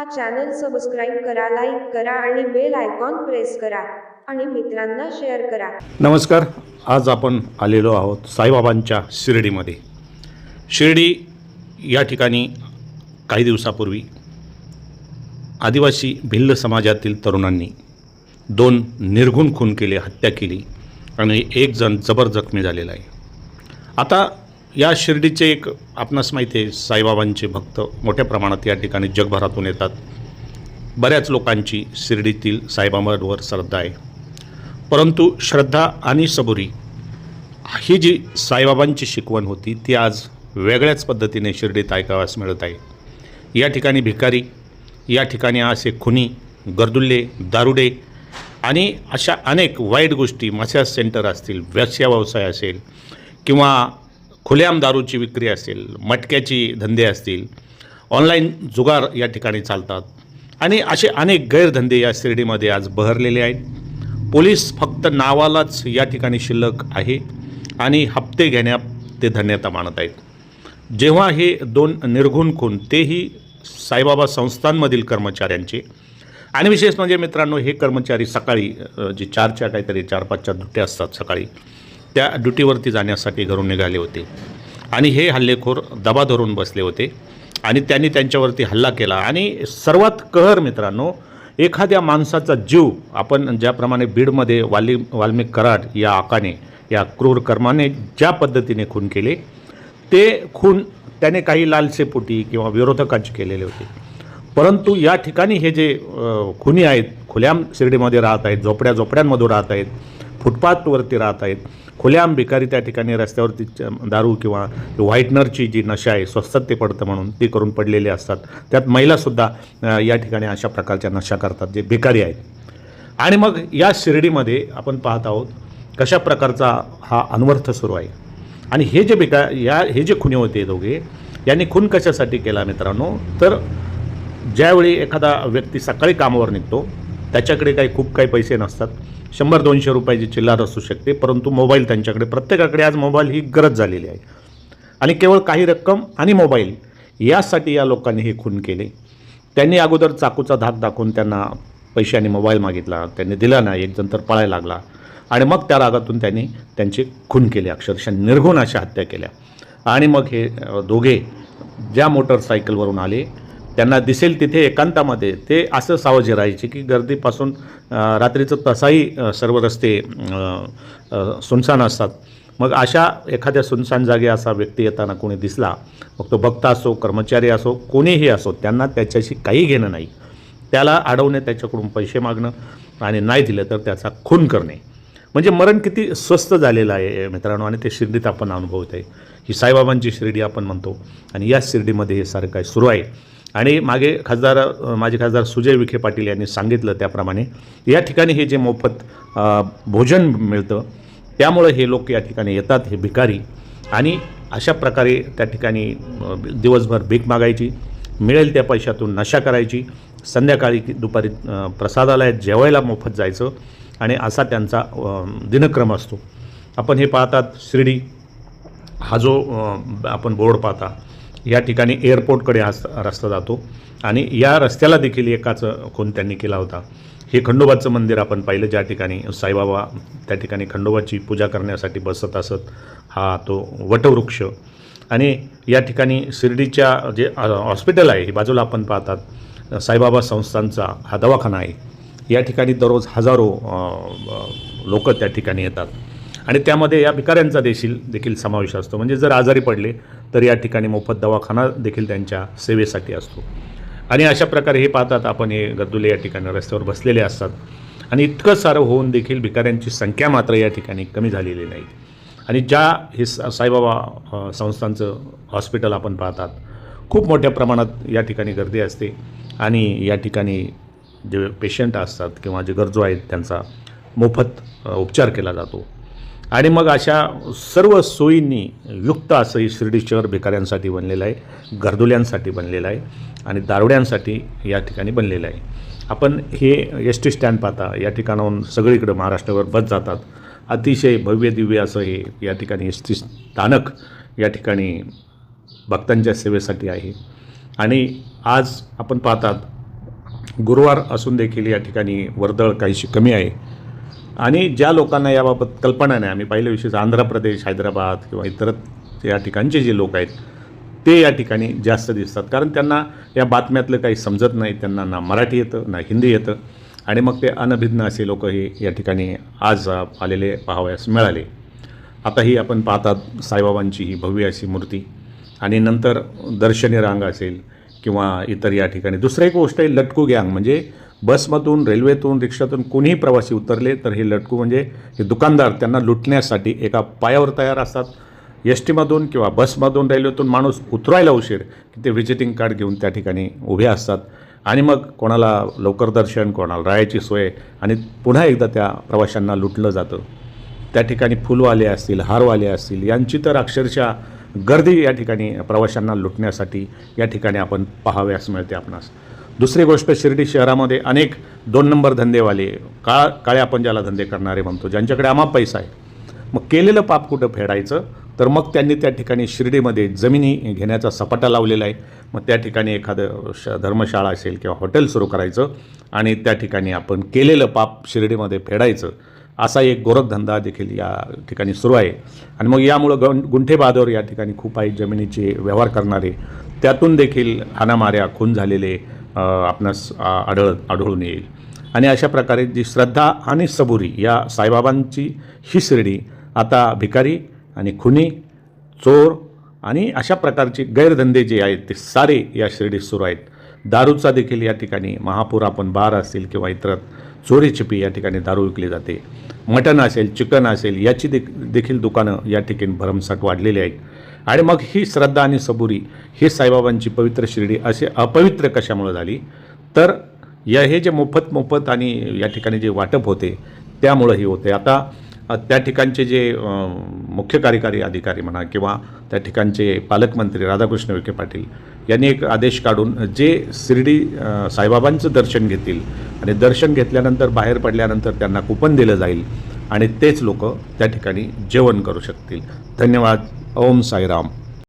हा channel subscribe करा like करा आणि बेल आयकॉन प्रेस करा आणि मित्रांना शेअर करा. नमस्कार. आज आपण आलेलो आहोत साईबाबांच्या शिर्डीमध्ये. शिर्डी या ठिकाणी काही दिवसापूर्वी आदिवासी भिल्ल समाजातील तरुणांनी दोन निर्घुण खून केले हत्या केली आणि एक जण जबर जखमी झालेला आहे. आता या शिर्डीचे एक आपणास माहिती आहे साईबाबांचे भक्त मोठ्या प्रमाणात या ठिकाणी जगभरातून येतात. बऱ्याच लोकांची शिर्डीतील साईबाबांवर श्रद्धा आहे. परंतु श्रद्धा आणि सबुरी ही जी साईबाबांची शिकवण होती ती आज वेगळ्याच पद्धतीने शिर्डीत ऐकाव्यास मिळत आहे. या ठिकाणी भिकारी या ठिकाणी असे खुनी गर्दुल्ले दारुडे आणि अशा अनेक वाईट गोष्टी मसाज सेंटर असतील व्यवसाय व्यवसाय असेल किंवा खुलेआम दारूची विक्री असेल मटक्याची धंदे असतील ऑनलाईन जुगार या ठिकाणी चालतात. आणि असे अनेक गैरधंदे या शिर्डीमध्ये आज बहरलेले आहेत. पोलीस फक्त नावालाच या ठिकाणी शिल्लक आहे आणि हप्ते घेण्यात ते धन्यता मानत आहेत. जेव्हा हे दोन निर्घुण खून तेही साईबाबा संस्थांमधील कर्मचाऱ्यांचे. आणि विशेष म्हणजे मित्रांनो हे कर्मचारी सकाळी जे चारच्या काहीतरी चार पाचच्या ड्युट्या असतात सकाळी त्या ड्युटीवरती जाण्यासाठी घरून निघाले होते. आणि हे हल्लेखोर दबा धरून बसले होते. आणि त्यांनी त्यांच्यावरती हल्ला केला. आणि सर्वात कहर मित्रांनो एखाद्या माणसाचा जीव आपण ज्याप्रमाणे बीडमध्ये वाली वाल्मिक कराड या आकाने या क्रूर कर्माने ज्या पद्धतीने खून केले ते खून त्याने काही लालसेपोटी किंवा विरोधकांचे केलेले होते. परंतु या ठिकाणी हे जे खुनी आहेत खुल्याम शिर्डीमध्ये राहत आहेत झोपड्या झोपड्यांमधून राहत आहेत फुटपाथवरती राहत आहेत खुल्याम भिकारी त्या ठिकाणी रस्त्यावरती च- दारू किंवा व्हाईटनरची जी नशा आहे स्वस्तात ते पडतं म्हणून ती करून पडलेली असतात. त्यात महिलासुद्धा या ठिकाणी अशा प्रकारच्या नशा करतात जे भिकारी आहेत. आणि मग या शिर्डीमध्ये आपण पाहत आहोत कशा प्रकारचा हा अनवर्थ सुरू आहे. आणि हे जे बेका या हे जे खुने होते दोघे यांनी खून कशासाठी केला मित्रांनो? तर ज्यावेळी एखादा व्यक्ती सकाळी कामावर निघतो त्याच्याकडे काही खूप काही पैसे नसतात. शंभर दोनशे रुपयाची चिल्लर असू शकते परंतु मोबाईल त्यांच्याकडे प्रत्येकाकडे आज मोबाईल ही गरज झालेली आहे. आणि केवळ काही रक्कम आणि मोबाईल यासाठी या लोकांनी हे खून केले. त्यांनी अगोदर चाकूचा धाक दाखवून त्यांना पैसे आणि मोबाईल मागितला त्यांनी दिला नाही एकजण तर पळायला लागला. आणि मग त्या रागातून त्यांनी त्यांचे खून केले अक्षरशः निर्घुण अशा हत्या केल्या. आणि मग हे दोघे ज्या मोटरसायकलवरून आले त्यांना दिसेल तिथे एकांतामध्ये. ते असं सावजे राहायचे की गर्दीपासून रात्रीचं तसाही सर्व रस्ते सुनसान असतात. मग अशा एखाद्या सुनसान जागी असा व्यक्ती येताना कोणी दिसला मग तो भक्त असो कर्मचारी असो कोणीही असो त्यांना त्याच्याशी काही घेणं नाही. त्याला अडवणे त्याच्याकडून पैसे मागणं आणि नाही दिलं तर त्याचा खून करणे. म्हणजे मरण किती स्वस्त झालेलं आहे मित्रांनो आणि ते शिर्डीत आपण अनुभवत आहे ही साईबाबांची शिर्डी आपण म्हणतो. आणि या शिर्डीमध्ये हे सारं काय सुरू आहे. आणि मागे खासदार अ, माजी खासदार सुजय विखे पाटील यांनी सांगितलं त्याप्रमाणे या ठिकाणी हे जे मोफत भोजन मिळतं त्यामुळे हे लोक या ठिकाणी येतात हे भिकारी. आणि अशा प्रकारे त्या ठिकाणी दिवसभर भीक मागायची मिळेल त्या पैशातून नशा करायची. संध्याकाळी दुपारी प्रसादालयात जेवायला मोफत जायचं आणि असा त्यांचा दिनक्रम असतो. आपण हे पाहतात शिर्डी. हा जो आपण बोर्ड पाहता या ठिकाणी एअरपोर्टकडे हा रस्ता जातो. आणि या रस्त्याला देखील एकाच खून त्यांनी केला होता. हे खंडोबाचं मंदिर आपण पाहिलं ज्या ठिकाणी साईबाबा त्या ठिकाणी खंडोबाची पूजा करण्यासाठी बसत असत हा तो वटवृक्ष. आणि या ठिकाणी शिर्डीच्या जे हॉस्पिटल आहे हे बाजूला आपण पाहतात साईबाबा संस्थांचा हा दवाखाना आहे. या ठिकाणी दररोज हजारो लोक त्या ठिकाणी येतात. आणि त्यामध्ये या भिकाऱ्यांचा देखील देखील समावेश असतो. म्हणजे जर आजारी पडले तर या ठिकाणी मोफत दवाखाना देखील त्यांच्या सेवेसाठी असतो. आणि अशा प्रकारे हे पाहतात आपण हे गर्दुले या ठिकाणी रस्त्यावर बसलेले असतात. आणि इतकं सारं होऊन देखील भिकाऱ्यांची संख्या मात्र या ठिकाणी कमी झालेली नाही. आणि ज्या हे सा- साईबाबा संस्थांचं हॉस्पिटल आपण पाहतात खूप मोठ्या प्रमाणात या ठिकाणी गर्दी असते. आणि या ठिकाणी जे पेशंट असतात किंवा जे गरजू आहेत त्यांचा मोफत उपचार केला जातो. आणि मग अशा सर्व सोयींनी युक्त असं हे शिर्डी शहर भिकाऱ्यांसाठी बनलेलं आहे गर्दुल्यांसाठी बनलेलं आहे आणि दारुड्यांसाठी या ठिकाणी बनलेलं आहे. आपण हे एस टी स्टँड पाहता या ठिकाणाहून सगळीकडं महाराष्ट्रावर बस जातात. अतिशय भव्य दिव्य असं हे या ठिकाणी एस टी स्थानक या ठिकाणी भक्तांच्या सेवेसाठी आहे. आणि आज आपण पाहतात गुरुवार असून देखील या ठिकाणी वर्दळ काहीशी कमी आहे. आणि ज्या लोकांना याबाबत कल्पना नाही आम्ही पहिल्या विशेष आंध्र प्रदेश हैदराबाद किंवा इतर या ठिकाणचे जे लोक आहेत ते या ठिकाणी जास्त दिसतात. कारण त्यांना या बातम्यातलं काही समजत नाही त्यांना ना मराठी येतं ना हिंदी येतं. आणि मग ते अनभिज्ञ असे लोक हे या ठिकाणी आज आलेले पाहावयास मिळाले. आता ही आपण पाहतात साईबाबांची ही भव्य अशी मूर्ती. आणि नंतर दर्शनी रांग असेल किंवा इतर या ठिकाणी. दुसरं एक गोष्ट आहे लटकू गँग. म्हणजे बसमधून रेल्वेतून रिक्षातून कोणीही प्रवासी उतरले तर हे लटकू म्हणजे हे दुकानदार त्यांना लुटण्यासाठी एका पायावर तयार असतात. एस टीमधून किंवा बसमधून रेल्वेतून माणूस उतरायला उशीर की ते व्हिजिटिंग कार्ड घेऊन त्या ठिकाणी उभे असतात. आणि मग कोणाला लवकर दर्शन कोणाला राहायची सोय आणि पुन्हा एकदा त्या प्रवाशांना लुटलं जातं. त्या ठिकाणी फुलवाले असतील हारवाले असतील यांची तर अक्षरशः गर्दी या ठिकाणी प्रवाशांना लुटण्यासाठी या ठिकाणी आपण पाहाव्यास मिळते आपणास. दुसरी गोष्ट शिर्डी शहरामध्ये अनेक दोन नंबर धंदेवाले काळ काळे आपण ज्याला धंदे करणारे म्हणतो ज्यांच्याकडे आमाप पैसा आहे. मग केलेलं पाप कुठं फेडायचं? तर मग त्यांनी त्या ठिकाणी शिर्डीमध्ये जमिनी घेण्याचा सपाटा लावलेला आहे. मग त्या ठिकाणी एखादं श धर्मशाळा असेल किंवा हॉटेल सुरू करायचं आणि त्या ठिकाणी आपण केलेलं पाप शिर्डीमध्ये फेडायचं असा एक गोरखधंदा देखील या ठिकाणी सुरू आहे. आणि मग यामुळं गं गुंठेबादवर या ठिकाणी खूप आहेत जमिनीचे व्यवहार करणारे. त्यातून देखील हाणामाऱ्या खून झालेले आपणास आढळ आढळून येईल. आणि अशा प्रकारे जी श्रद्धा आणि सबुरी या साईबाबांची ही शिर्डी आता भिकारी आणि खुनी चोर आणि अशा प्रकारचे गैरधंदे जे आहेत ते सारे या शिर्डीत सुरू आहेत. दारूचा देखील या ठिकाणी महापूर आपण बार असतील किंवा इतर चोरी छिपी या ठिकाणी दारू विकली जाते. मटण असेल चिकन असेल याची देख देखील दुकानं या ठिकाणी भरमसाठ वाढलेली आहेत. आणि मग ही श्रद्धा आणि सबुरी ही साईबाबांची पवित्र शिर्डी असे अपवित्र कशामुळे झाली? तर या हे जे मोफत मोफत आणि या ठिकाणी जे वाटप होते त्यामुळं हे होते. आता त्या ठिकाणचे जे मुख्य कार्यकारी अधिकारी म्हणा किंवा त्या ठिकाणचे पालकमंत्री राधाकृष्ण विखे पाटील यांनी एक आदेश काढून जे शिर्डी साईबाबांचं दर्शन घेतील आणि दर्शन घेतल्यानंतर बाहेर पडल्यानंतर त्यांना कुपन दिलं जाईल आणि तेच लोक त्या ठिकाणी जेवण करू शकतील. धन्यवाद. ओम साईराम.